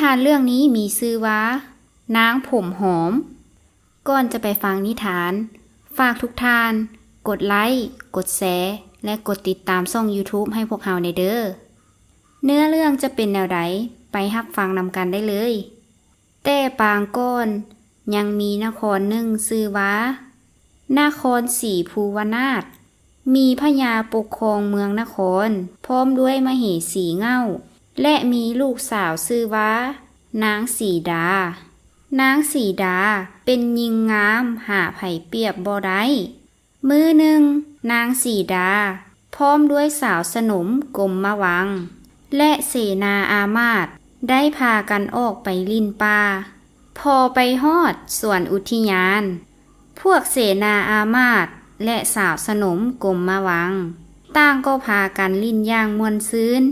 ทานเรื่องนี้มีชื่อว่านางผมหอม ก่อนจะไปฟังนิทาน ฝากทุกท่าน กดไลค์กดแชร์และกดติดตามช่อง YouTube ให้พวกเราในเด้อเนื้อเรื่องจะเป็นแนวใดไปฮับฟังนำกันได้เลย แต่ปางก้อนยังมีนครหนึ่งชื่อว่านครสีภูวนาถมีพญาปกครองเมืองนคร พร้อมด้วยมเหสีเง่า และมีลูกสาวชื่อว่า นางสีดา นางสีดาเป็นยิงงามหาไผ่เปียบบ่ได้มือหนึ่ง นางสีดา พร้อมด้วยสาวสนมกลมมะวัง และเสนาอามาตได้พากันออกไปลินป่าพอไปฮอดส่วนอุทยาน พวกเสนาอามาตและสาวสนมกลมมะวังต่างก็พากันลินย่างมวนซื้น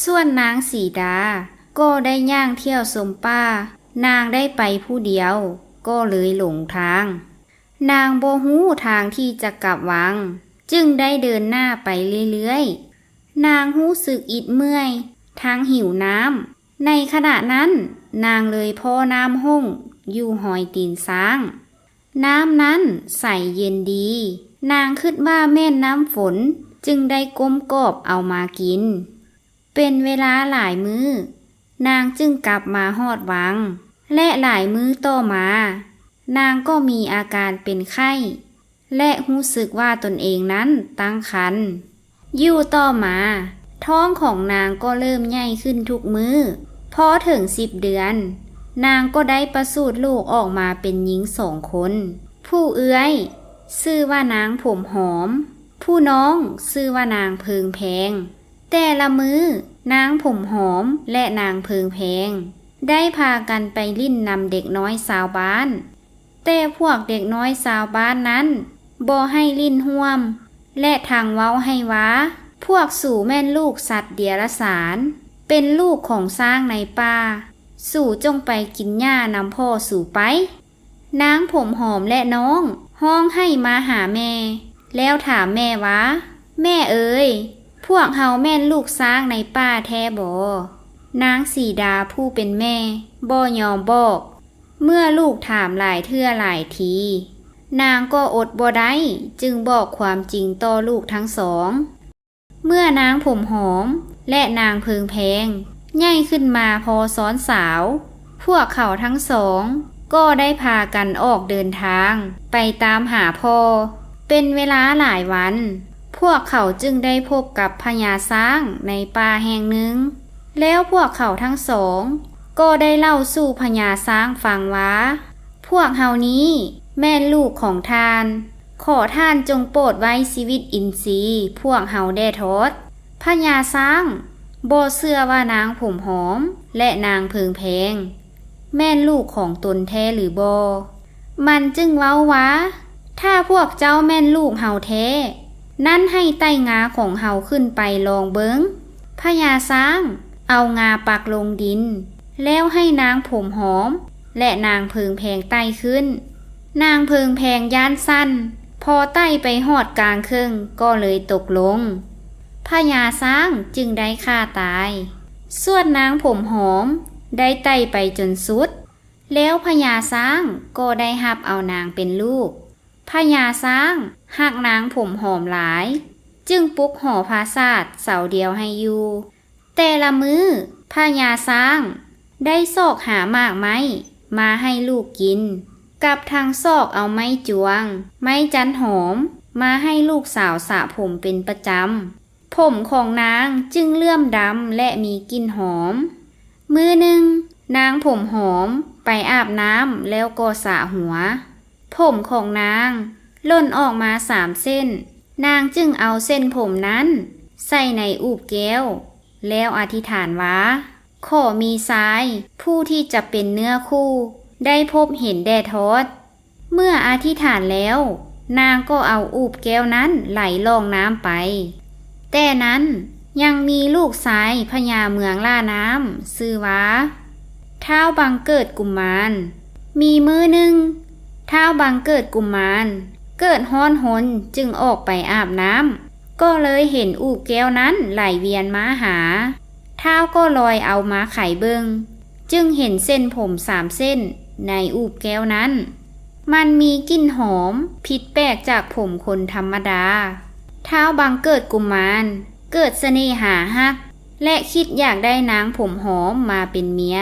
ส่วนนางสีดา ก็ได้ย่างเที่ยวสมป่านางได้ไปผู้เดียว ก็เลยหลงทาง นางโบหูทางที่จะกลับวัง จึงได้เดินหน้าไปเรื่อยๆ นางหู้สึกอิดเมื่อย ทางหิวน้ำ ในขณะนั้น นางเลยพ่อน้ำห้องอยู่หอยตีนช้าง น้ำนั้นใสเย็นดี นางคิดว่าแม่น้ำฝนจึงได้ก้มกอบเอามากิน เป็นเวลาหลายมือ้อนางจึงกลับมาฮอดวัง และหลายมื้อต่อมา นางก็มีอาการเป็นไข้ และรู้สึกว่าตนเองนั้นตั้งครรภ์อยู่ต่อมา ท้องของนางก็เริ่มใหญ่ขึ้นทุกมือ้อพอถึงสิบเดือน นางก็ได้ประสูติลูกออกมาเป็นหญิงสองคน ผู้เอื้อยชื่อว่านางผมหอม ผู้น้องชื่อว่านางเพิงแพง แต่ละมือ้อนางผมหอมและนางเพิงแพง ได้พากันไปลิ้นนำเด็กน้อยสาวบ้าน แต่พวกเด็กน้อยสาวบ้านนั้นบ่ให้ลิ้นห่วม และทางเว้าให้ว้า พวกสู่แม่นลูกสัตว์เดียรสาร เป็นลูกของสร้างในป่า สู่จงไปกินหญ้านำพ่อสู่ไป นางผมหอมและน้อง ห้องให้มาหาแม่ แล้วถามแม่ว่า แม่เอ๋ย วกเฮาแม่นลูกสร้างในป่าแท้บ่นางสีดาผู้เป็นแม่ บ่ยอมบอก เมื่อลูกถามหลายเทื่อหลายที นางก็อดบ่ได้จึงบอกความจริงต่อลูกทั้งสอง เมื่อนางผมหอม และนางเพิงแพงใหญ่ขึ้นมาพอซ้อนสาว พวกเขาทั้งสอง ก็ได้พากันออกเดินทาง ไปตามหาพ่อ เป็นเวลาหลายวัน วกเขาจึงได้พบกับพญาช้างในป่าแห่งหนึ่ง แล้วพวกเขาทั้งสอง ก็ได้เล่าสู่พญาช้างฟังว่าพวกเฮานี้แม่ลูกของทาน ขอท่านจงโปรดไว้ชีวิตอินทรีย์พวกเฮาได้ทดพญาช้างบ่เชื่อว่านางผมหอม และนางเพิงแพง แม่ลูกของตนแท้หรือบ่มันจึงเว้าว่าถ้าพวกเจ้าแม่นลูกเฮาแท้ นั่นให้ใต้งาของเฮาขึ้นไปลองเบิงพญาช้าง เอางาปักลงดิน แล้วให้นางผมหอม และนางเพิงแพงใต้ขึ้น นางเพิงแพงย่านสั้น พอใต้ไปหอดกลางเครึ่องก็เลยตกลงพญาช้างจึงได้ฆ่าตาย ส่วนนางผมหอม ได้ไต่ไปจนสุด แล้วพญาช้างก็ได้หับเอานางเป็นลูกพญาช้าง หักนางผมหอมหลาย จึงปุกหอพาศาสเสาเดียวให้อยู่ แต่ละมือพญาช้าง ได้ซอกหามากไม้มาให้ลูกกิน กับทางซอกเอาไม้จวง ไม้จันหอม มาให้ลูกสาวสระผมเป็นประจำ ผมของนางจึงเลื่อมดำและมีกลิ่นหอม มือหนึ่งนางผมหอมไปอาบน้ำแล้วก็สระหัว ผมของนาง ล่นออกมาสามเส้น นางจึงเอาเส้นผมนั้น ใส่ในอูบแก้ว แล้วอธิษฐานว่าขอมีซ้าย ผู้ที่จะเป็นเนื้อคู่ ได้พบเห็นแดดทอด เมื่ออธิษฐานแล้ว นางก็เอาอูบแก้วนั้นไหลลงน้ำไป แต่นั้นยังมีลูกชายพญาเมืองล่าน้ำชื่อว่าท้าบังเกิดกุมมาร มีมือหนึ่งท้าบังเกิดกุมมาร เกิดฮ้อนหนจึงออกไปอาบน้ำก็เลยเห็นอูบแก้วนั้นไหลเวียนมาหาเท้าก็ลอยเอามาไขเบิงจึงเห็นเส้นผมสามเส้น ในอูบแก้วนั้น มันมีกลิ่นหอม ผิดแปลกจากผมคนธรรมดา เท้าบังเกิดกุมาร เกิดเสน่หาฮัก และคิดอยากได้นางผมหอมมาเป็นเมีย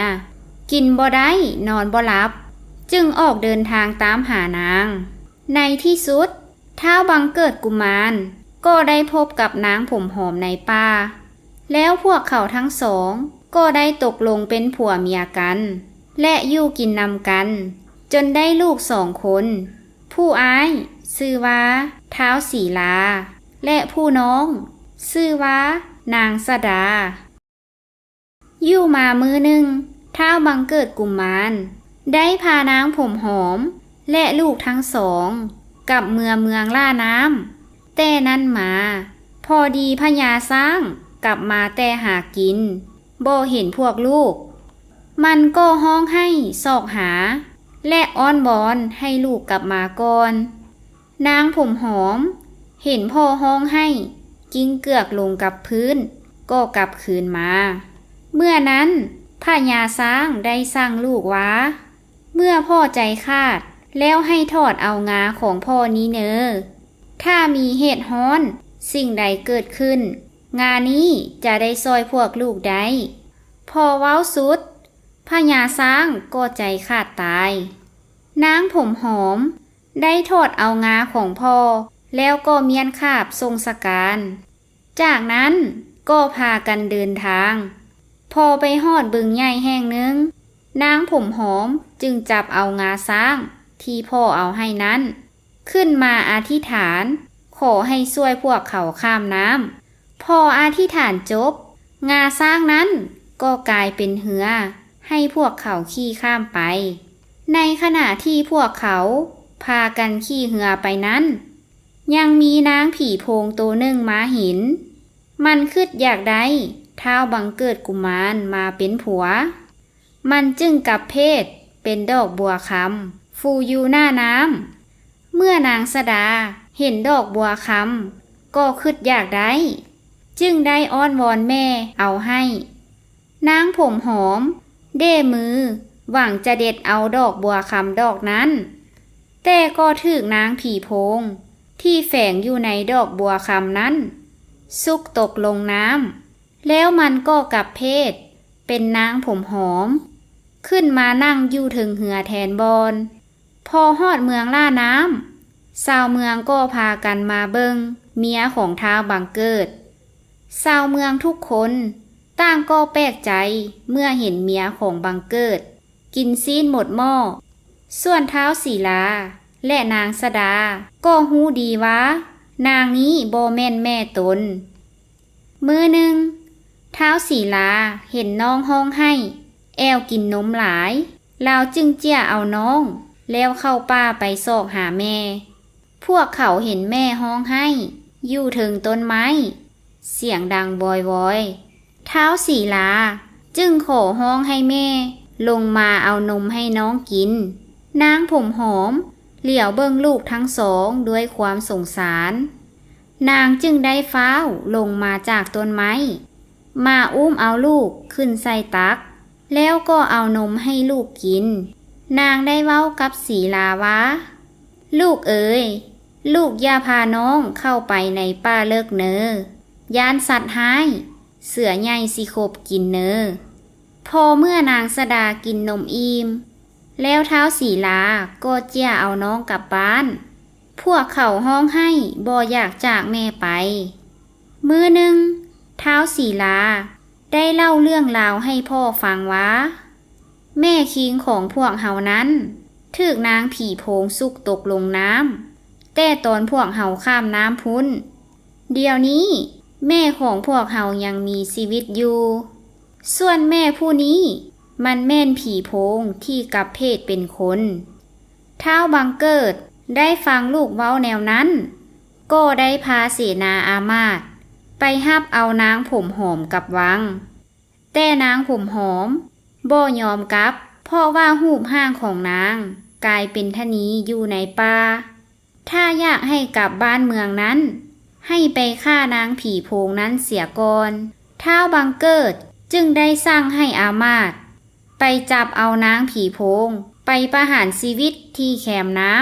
กินบ่ได้นอนบ่หลับ จึงออกเดินทางตามหานาง ในที่สุดท้าบังเกิดกุมาร ก็ได้พบกับนางผมหอมในป่า แล้วพวกเขาทั้งสอง ก็ได้ตกลงเป็นผัวเมียกัน และอยู่กินนำกัน จนได้ลูกสองคน ผู้อ้ายชื่อว่าเท้าสีลา และผู้น้องชื่อว่านางสดา อยู่มามือหนึ่งท้าบังเกิดกุมมาร ได้พานางผมหอม และลูกทั้งสอง กลับเมืองเมืองล่าน้ำแต่นั้นมา พอดีพญาสร้างกลับมาแต่หากินโบเห็นพวกลูก มันก็ห้องให้สอกหา และอ้อนบอนให้ลูกกลับมาก่อน นางผมหอม เห็นพ่อห้องให้ กิ้งเกือกลงกับพื้น ก็กลับคืนมา เมื่อนั้นพญาสร้างได้สร้างลูกว้า เมื่อพ่อใจคาด แล้วให้ทอดเอางาของพ่อนี้เนอถ้ามีเหตุฮ้อน สิ่งใดเกิดขึ้น งานี้จะได้ซอยพวกลูกได้พอเว้าสุดพญาสร้างก็ใจขาดตาย นางผมหอม ได้ทอดเอางาของพ่อ แล้วก็เมียนขาบทรงสการ จากนั้นก็พากันเดินทาง พอไปหอดบึงใหญ่แห่งหนึ่งนางผมหอมจึงจับเอางาสร้าง ที่พ่อเอาให้นั้น ขึ้นมาอธิษฐาน ขอให้ช่วยพวกเขาข้ามน้ำพออธิษฐานจบ งาสร้างนั้นก็กลายเป็นเหือ ให้พวกเขาขี่ข้ามไป ในขณะที่พวกเขา พากันขี่เหือไปนั้น ยังมีนางผีโพงตัวหนึ่งมาห็นมันคืดอยากได้เท้าบังเกิดกุมารมาเป็นผัว มันจึงกับเพศเป็นดอกบัวคำ ฟูอยู่หน้าน้ำ เมื่อนางสดาเห็นดอกบัวคำก็คืดอยากได้ จึงได้อ้อนวอนแม่เอาให้ นางผมหอม เด้มือ หวังจะเด็ดเอาดอกบัวคำดอกนั้น แต่ก็ถึกนางผีโพง ที่แฝงอยู่ในดอกบัวคำนั้น ซุกตกลงน้ำแล้วมันก็กลับเพศ เป็นนางผมหอม ขึ้นมานั่งอยู่ถึงเหือแทนบอน พอฮอดเมืองล่าน้ำชาวเมืองก็พากันมาเบิงเมียของท้าวบังเกิดชาวเมืองทุกคนต่างก็แปลกใจเมื่อเห็นเมียของบังเกิด กินซีนหมดหม้อ ส่วนเท้าสีลา และนางสดา ก็หู้ดีว่านางนี้โบแม่นแม่ตน มือหนึ่งเท้าสีลาเห็นน้องห้องให้ แอวกินนมหลายลาวจึงเจี้ยเอาน้อง แล้วเข้าป่าไปซอกหาแม่ พวกเขาเห็นแม่ห้องให้ อยู่ถึงต้นไม้ เสียงดังบอยอยเท้าสีลา จึงขอห้องให้แม่ ลงมาเอานมให้น้องกิน นางผมหอม เหลียวเบิ้งลูกทั้งสองด้วยความสงสาร นางจึงได้ฟ้าวลงมาจากต้นไม้ มาอุ้มเอาลูกขึ้นใส่ตัก แล้วก็เอานมให้ลูกกิน นางได้เว้ากับสีลาวาลูกเอ๋ยลูกอย่าพาน้องเข้าไปในป่าเลิกเนอยานสัตว์หาย เสือใหญ่สิคบกินเนอ พอเมื่อนางสดากินนมอิ่มแล้วเท้าสีลาก็เจียเอาน้องกลับบ้าน พวกเขาห้องให้บ่อยากจากแม่ไป มือหนึ่งเท้าสีลาได้เล่าเรื่องราวให้พ่อฟังว่า แม่คิงของพวกเฮานั้นถึกนางผีโพงสุกตกลงน้ำแต่ตอนพวกเฮาข้ามน้ำพุ้น เดี๋ยวนี้ แม่ของพวกเฮายังมีชีวิตอยู่ ส่วนแม่ผู้นี้ มันแม่นผีโพงที่กับเพศเป็นคนเท้าบังเกิดได้ฟังลูกเว้าแนวนั้น ก็ได้พาเสนาอามาต์ไปฮับเอานางผมหอมกับวัง แต่นางผมหอม บ่ยอมกับ เพราะว่าหูปห้างของนาง กลายเป็นทนีอยู่ในป่า ถ้าอยากให้กลับบ้านเมืองนั้น ให้ไปฆ่านางผีโพงนั้นเสียก่อนท้าวบังเกิดจึงได้สร้างให้อามาต์ไปจับเอานางผีโพง ไปประหารชีวิตที่แคมน้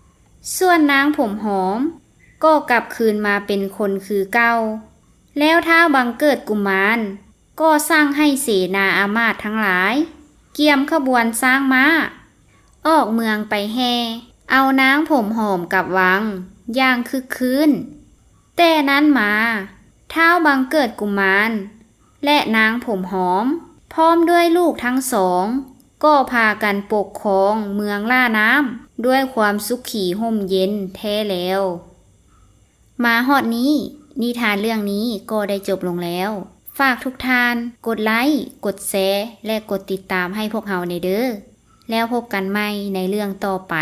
ำ ส่วนนางผมหอม ก็กลับคืนมาเป็นคนคือเก้าแล้วท้าวบังเกิดกุมาร ก็สร้างให้เสนาอามาตทั้งหลาย เกียมขบวนสร้างม้า ออกเมืองไปแห่เอานางผมหอมกับวัง ย่างคึกคืนแต่นั้นมาเท้าบังเกิดกุมาร และนางผมหอม พร้อมด้วยลูกทั้งสอง ก็พากันปกครองเมืองล่าน้ำด้วยความสุขขี่ห่มเย็นแท้แล้ว มาฮอดนี้ นิทานเรื่องนี้ก็ได้จบลงแล้ว ฝากทุกท่าน กดไลค์กดแชร์และกดติดตามให้พวกเราในเด้อแล้วพบกันใหม่ในเรื่องต่อไป